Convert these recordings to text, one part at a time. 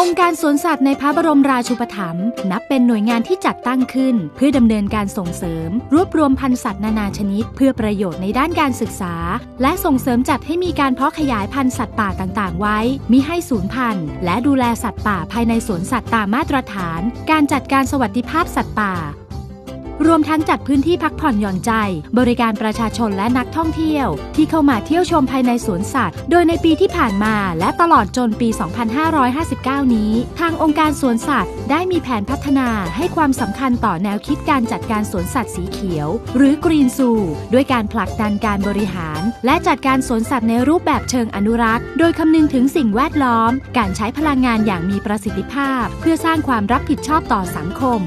องค์การสวนสัตว์ในพระบรมราชูปถัมภ์นับเป็นหน่วยงานที่จัดตั้งขึ้น เพื่อดำเนินการส่งเสริม รวบรวมพันธุ์สัตว์นานาชนิด เพื่อประโยชน์ในด้านการศึกษา และส่งเสริมจัดให้มีการเพาะขยายพันธุ์สัตว์ป่าต่างๆ ไว้มิให้สูญพันธุ์ และดูแลสัตว์ป่าภายในสวนสัตว์ตามมาตรฐาน การจัดการสวัสดิภาพสัตว์ป่า รวมทั้งจัดพื้นที่พักผ่อนหย่อนใจ บริการประชาชนและนักท่องเที่ยว ที่เข้ามาเที่ยวชมภายในสวนสัตว์ โดยในปีที่ผ่านมาและตลอดจนปี 2559 นี้ ทางองค์การสวนสัตว์ ได้มีแผนพัฒนาให้ความสำคัญต่อแนวคิดการจัดการสวนสัตว์สีเขียว หรือกรีนซูด้วยการผลักดันการบริหาร และจัดการสวนสัตว์ในรูปแบบเชิงอนุรักษ์ โดยคำนึงถึงสิ่งแวดล้อม การใช้พลังงานอย่างมีประสิทธิภาพ เพื่อสร้างความรับผิดชอบต่อสังคม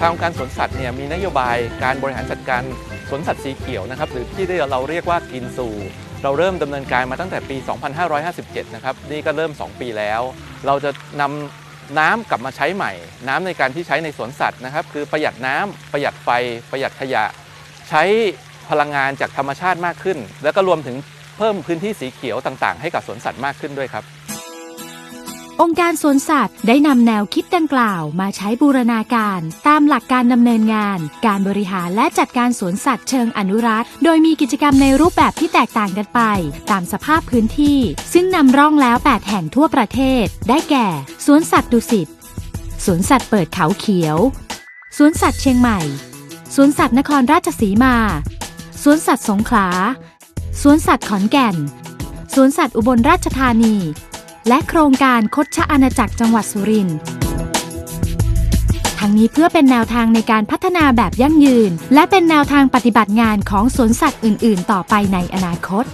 ทางองค์การสวนสัตว์เนี่ยมีนโยบายการบริหารจัดการสวนสัตว์สีเขียวนะครับหรือที่เราเรียกว่ากินซูเราเริ่มดำเนินการมาตั้งแต่ปี 2557 นะครับนี่ก็เริ่ม 2 ปีแล้ว เราจะนำน้ำกลับมาใช้ใหม่ น้ำในการที่ใช้ในสวนสัตว์นะครับ คือประหยัดน้ำประหยัดไฟ ประหยัดขยะ ใช้พลังงานจากธรรมชาติมากขึ้น แล้วก็รวมถึงเพิ่มพื้นที่สีเขียวต่างๆ ให้กับสวนสัตว์มากขึ้นด้วยครับ องค์การสวนสัตว์ได้นำแนวคิดดังกล่าวมาใช้บูรณาการ ตามหลักการดำเนินงาน การบริหารและจัดการสวนสัตว์เชิงอนุรักษ์ โดยมีกิจกรรมในรูปแบบที่แตกต่างกันไป ตามสภาพพื้นที่ ซึ่งนำร่องแล้ว 8 แห่งทั่วประเทศ ได้แก่ สวนสัตว์ดุสิตสวนสัตว์เปิดเขาเขียว สวนสัตว์เชียงใหม่ สวนสัตว์นครราชสีมา สวนสัตว์สงขลา สวนสัตว์ขอนแก่น สวนสัตว์อุบลราชธานี และโครงการคดชะอาณาจักรจังหวัดสุรินทร์ทั้งนี้เพื่อเป็นแนวทางในการพัฒนาแบบยั่งยืน และเป็นแนวทางปฏิบัติงานของสวนสัตว์อื่น ๆ ต่อไปในอนาคต